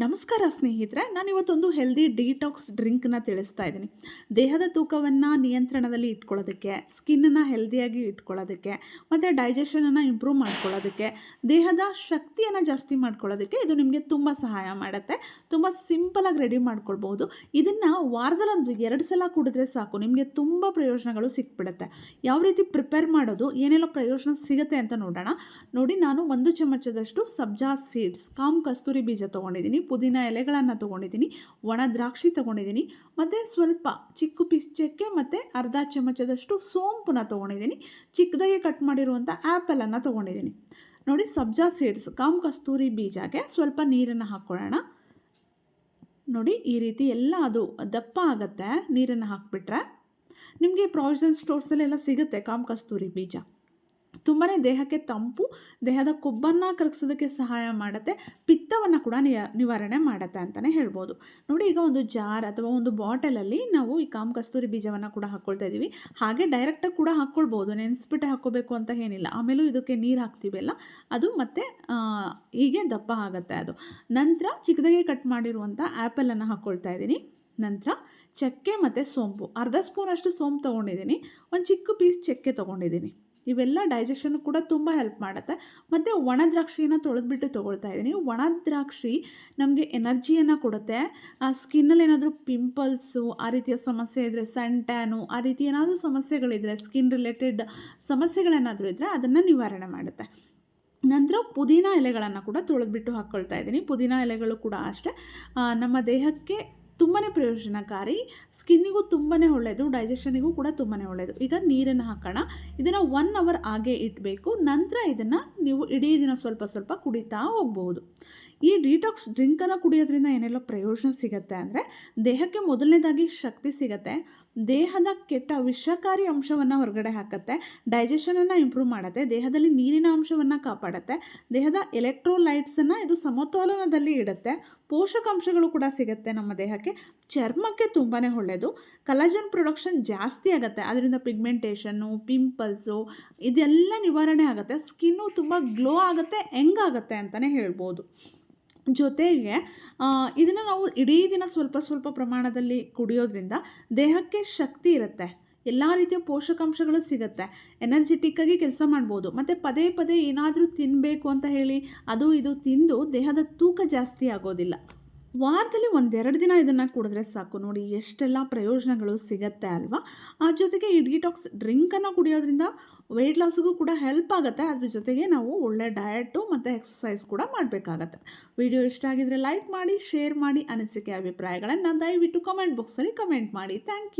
ನಮಸ್ಕಾರ ಸ್ನೇಹಿತರೆ ನಾನು ಇವತ್ತೊಂದು ಹೆಲ್ದಿ ಡಿಟಾಕ್ಸ್ ಡ್ರಿಂಕ್ನ ತಿಳಿಸ್ತಾ ಇದ್ದೀನಿ. ದೇಹದ ತೂಕವನ್ನು ನಿಯಂತ್ರಣದಲ್ಲಿ ಇಟ್ಕೊಳ್ಳೋದಕ್ಕೆ ಸ್ಕಿನ್ನನ್ನು ಹೆಲ್ದಿಯಾಗಿ ಇಟ್ಕೊಳ್ಳೋದಕ್ಕೆ, ಮತ್ತು ಡೈಜೆಷನನ್ನು ಇಂಪ್ರೂವ್ ಮಾಡ್ಕೊಳ್ಳೋದಕ್ಕೆ, ದೇಹದ ಶಕ್ತಿಯನ್ನು ಜಾಸ್ತಿ ಮಾಡ್ಕೊಳ್ಳೋದಕ್ಕೆ ಇದು ನಿಮಗೆ ತುಂಬ ಸಹಾಯ ಮಾಡುತ್ತೆ. ತುಂಬ ಸಿಂಪಲಾಗಿ ರೆಡಿ ಮಾಡ್ಕೊಳ್ಬೋದು ಇದನ್ನು ವಾರದಲ್ಲೊಂದು ಎರಡು ಸಲ ಕುಡಿದ್ರೆ ಸಾಕು, ನಿಮಗೆ ತುಂಬ ಪ್ರಯೋಜನಗಳು ಸಿಕ್ಬಿಡುತ್ತೆ. ಯಾವ ರೀತಿ ಪ್ರಿಪೇರ್ ಮಾಡೋದು, ಏನೆಲ್ಲ ಪ್ರಯೋಜನ ಸಿಗುತ್ತೆ ಅಂತ ನೋಡೋಣ. ನೋಡಿ, ನಾನು ಒಂದು ಚಮಚದಷ್ಟು ಸಬ್ಜಾ ಸೀಡ್ಸ್ ಕಾಮ್ ಕಸ್ತೂರಿ ಬೀಜ ತೊಗೊಂಡಿದ್ದೀನಿ. ಪುದೀನ ಎಲೆಗಳನ್ನು ತೊಗೊಂಡಿದ್ದೀನಿ, ಒಣ ದ್ರಾಕ್ಷಿ ತೊಗೊಂಡಿದ್ದೀನಿ, ಮತ್ತು ಸ್ವಲ್ಪ ಚಿಕ್ಕ ಪಿಸ್ಚಕ್ಕೆ ಮತ್ತು ಅರ್ಧ ಚಮಚದಷ್ಟು ಸೋಂಪನ್ನ ತೊಗೊಂಡಿದ್ದೀನಿ, ಚಿಕ್ಕದಾಗಿ ಕಟ್ ಮಾಡಿರುವಂಥ ಆ್ಯಪಲನ್ನು ತೊಗೊಂಡಿದ್ದೀನಿ. ನೋಡಿ ಸಬ್ಜಾ ಸೀಡ್ಸ್ ಕಾಮ್ ಕಸ್ತೂರಿ ಬೀಜಕ್ಕೆ ಸ್ವಲ್ಪ ನೀರನ್ನು ಹಾಕ್ಕೊಳ್ಳೋಣ. ನೋಡಿ ಈ ರೀತಿ ಎಲ್ಲ ಅದು ದಪ್ಪ ಆಗುತ್ತೆ, ನೀರನ್ನು ಹಾಕಿಬಿಟ್ರೆ. ನಿಮಗೆ ಪ್ರಾವಿಷನ್ ಸ್ಟೋರ್ಸಲ್ಲೆಲ್ಲ ಸಿಗುತ್ತೆ ಕಾಮ್ ಕಸ್ತೂರಿ ಬೀಜ. ತುಂಬಾ ದೇಹಕ್ಕೆ ತಂಪು, ದೇಹದ ಕೊಬ್ಬನ್ನು ಕರಗಿಸೋದಕ್ಕೆ ಸಹಾಯ ಮಾಡುತ್ತೆ, ಪಿತ್ತವನ್ನು ಕೂಡ ನಿವಾರಣೆ ಮಾಡುತ್ತೆ ಅಂತಲೇ ಹೇಳ್ಬೋದು. ನೋಡಿ ಈಗ ಒಂದು ಜಾರ್ ಅಥವಾ ಒಂದು ಬಾಟಲಲ್ಲಿ ನಾವು ಈ ಕಾಮ್ ಕಸ್ತೂರಿ ಬೀಜವನ್ನು ಕೂಡ ಹಾಕ್ಕೊಳ್ತಾ ಇದ್ದೀವಿ ಹಾಗೆ ಡೈರೆಕ್ಟಾಗಿ ಕೂಡ ಹಾಕ್ಕೊಳ್ಬೋದು ನೆನೆಸ್ಬಿಟ್ಟು ಹಾಕ್ಕೋಬೇಕು ಅಂತ ಏನಿಲ್ಲ. ಆಮೇಲೂ ಇದಕ್ಕೆ ನೀರು ಹಾಕ್ತೀವಲ್ಲ ಅದು ಮತ್ತೆ ಹೀಗೆ ದಪ್ಪ ಆಗುತ್ತೆ ಅದು. ನಂತರ ಚಿಕ್ಕದಾಗಿ ಕಟ್ ಮಾಡಿರುವಂಥ ಆ್ಯಪಲನ್ನು ಹಾಕ್ಕೊಳ್ತಾ ಇದ್ದೀನಿ ನಂತರ ಚಕ್ಕೆ ಮತ್ತು ಸೋಂಪು. ಅರ್ಧ ಸ್ಪೂನಷ್ಟು ಸೋಂಪು ತೊಗೊಂಡಿದ್ದೀನಿ ಒಂದು ಚಿಕ್ಕ ಪೀಸ್ ಚಕ್ಕೆ ತೊಗೊಂಡಿದ್ದೀನಿ ಇವೆಲ್ಲ ಡೈಜೆಷನ್ ಕೂಡ ತುಂಬ ಹೆಲ್ಪ್ ಮಾಡುತ್ತೆ. ಮತ್ತು ಒಣ ದ್ರಾಕ್ಷಿಯನ್ನು ತೊಳೆದ್ಬಿಟ್ಟು ತೊಗೊಳ್ತಾ ಇದ್ದೀನಿ. ಒಣ ದ್ರಾಕ್ಷಿ ನಮಗೆ ಎನರ್ಜಿಯನ್ನು ಕೊಡುತ್ತೆ. ಆ ಸ್ಕಿನ್ನಲ್ಲಿ ಏನಾದರೂ ಪಿಂಪಲ್ಸು ಆ ರೀತಿಯ ಸಮಸ್ಯೆ ಇದ್ದರೆ ಸನ್ ಟ್ಯಾನು ಆ ರೀತಿ ಏನಾದರೂ ಸಮಸ್ಯೆಗಳಿದ್ದರೆ ಸ್ಕಿನ್ ರಿಲೇಟೆಡ್ ಸಮಸ್ಯೆಗಳೇನಾದರೂ ಇದ್ದರೆ ಅದನ್ನು ನಿವಾರಣೆ ಮಾಡುತ್ತೆ. ನಂತರ ಪುದೀನ ಎಲೆಗಳನ್ನು ಕೂಡ ತೊಳೆದ್ಬಿಟ್ಟು ಹಾಕ್ಕೊಳ್ತಾ ಇದ್ದೀನಿ. ಪುದೀನ ಎಲೆಗಳು ಕೂಡ ಅಷ್ಟೇ. ನಮ್ಮ ದೇಹಕ್ಕೆ ತುಂಬಾ ಪ್ರಯೋಜನಕಾರಿ. ಸ್ಕಿನ್ನಿಗೂ ತುಂಬಾ ಒಳ್ಳೆಯದು ಡೈಜೆಷನಿಗೂ ಕೂಡ ತುಂಬಾ ಒಳ್ಳೆಯದು ಈಗ ನೀರನ್ನು ಹಾಕೋಣ. ಇದನ್ನು ಒನ್ ಅವರ್ ಹಾಗೆ ಇಡಬೇಕು ನಂತರ ಇದನ್ನು ನೀವು ಇಡೀ ದಿನ ಸ್ವಲ್ಪ ಸ್ವಲ್ಪ ಕುಡಿತಾ ಹೋಗ್ಬೋದು. ಈ ಡಿಟಾಕ್ಸ್ ಡ್ರಿಂಕನ್ನು ಕುಡಿಯೋದ್ರಿಂದ ಏನೆಲ್ಲ ಪ್ರಯೋಜನ ಸಿಗುತ್ತೆ ಅಂದರೆ, ದೇಹಕ್ಕೆ ಮೊದಲನೇದಾಗಿ ಶಕ್ತಿ ಸಿಗುತ್ತೆ. ದೇಹದ ಕೆಟ್ಟ ವಿಷಕಾರಿ ಅಂಶವನ್ನು ಹೊರಗಡೆ ಹಾಕುತ್ತೆ. ಡೈಜೆಷನನ್ನು ಇಂಪ್ರೂವ್ ಮಾಡುತ್ತೆ. ದೇಹದಲ್ಲಿ ನೀರಿನ ಅಂಶವನ್ನು ಕಾಪಾಡುತ್ತೆ. ದೇಹದ ಎಲೆಕ್ಟ್ರೋಲೈಟ್ಸನ್ನು ಇದು ಸಮತೋಲನದಲ್ಲಿ ಇಡುತ್ತೆ. ಪೋಷಕಾಂಶಗಳು ಕೂಡ ಸಿಗುತ್ತೆ ನಮ್ಮ ದೇಹಕ್ಕೆ. ಚರ್ಮಕ್ಕೆ ತುಂಬಾ ಒಳ್ಳೆಯದು ಕಲಜನ್ ಪ್ರೊಡಕ್ಷನ್ ಜಾಸ್ತಿ ಆಗುತ್ತೆ. ಅದರಿಂದ ಪಿಗ್ಮೆಂಟೇಷನ್ನು ಪಿಂಪಲ್ಸು ಇದೆಲ್ಲ ನಿವಾರಣೆ ಆಗುತ್ತೆ. ಸ್ಕಿನ್ನು ತುಂಬ ಗ್ಲೋ ಆಗುತ್ತೆ ಹೆಂಗಾಗತ್ತೆ ಅಂತಲೇ ಹೇಳ್ಬೋದು. ಜೊತೆಗೆ ಇದನ್ನು ನಾವು ಇಡೀ ದಿನ ಸ್ವಲ್ಪ ಸ್ವಲ್ಪ ಪ್ರಮಾಣದಲ್ಲಿ ಕುಡಿಯೋದ್ರಿಂದ ದೇಹಕ್ಕೆ ಶಕ್ತಿ ಇರುತ್ತೆ. ಎಲ್ಲ ರೀತಿಯ ಪೋಷಕಾಂಶಗಳು ಸಿಗುತ್ತೆ. ಎನರ್ಜೆಟಿಕ್ಕಾಗಿ ಕೆಲಸ ಮಾಡ್ಬೋದು. ಮತ್ತು ಪದೇ ಪದೇ ಏನಾದರೂ ತಿನ್ನಬೇಕು ಅಂತ ಹೇಳಿ, ಅದು ಇದು ತಿಂದು ದೇಹದ ತೂಕ ಜಾಸ್ತಿ ಆಗೋದಿಲ್ಲ. ವಾರದಲ್ಲಿ ಒಂದೆರಡು ದಿನ ಇದನ್ನು ಕುಡಿದ್ರೆ ಸಾಕು. ನೋಡಿ, ಎಷ್ಟೆಲ್ಲ ಪ್ರಯೋಜನಗಳು ಸಿಗತ್ತೆ ಅಲ್ವಾ? ಆ ಜೊತೆಗೆ ಈ ಡಿಟಾಕ್ಸ್ ಡ್ರಿಂಕನ್ನು ಕುಡಿಯೋದ್ರಿಂದ ವೆಯ್ಟ್ ಲಾಸ್ಗೂ ಕೂಡ ಹೆಲ್ಪ್ ಆಗುತ್ತೆ. ಅದ್ರ ಜೊತೆಗೆ ನಾವು ಒಳ್ಳೆ ಡಯಟು ಮತ್ತು ಎಕ್ಸಸೈಸ್ ಕೂಡ ಮಾಡಬೇಕಾಗತ್ತೆ. ವಿಡಿಯೋ ಇಷ್ಟ ಆಗಿದ್ರೆ ಲೈಕ್ ಮಾಡಿ ಶೇರ್ ಮಾಡಿ ಅನಿಸಿಕೆ ಅಭಿಪ್ರಾಯಗಳನ್ನು ದಯವಿಟ್ಟು ಕಮೆಂಟ್ ಬಾಕ್ಸಲ್ಲಿ ಕಮೆಂಟ್ ಮಾಡಿ. Thank you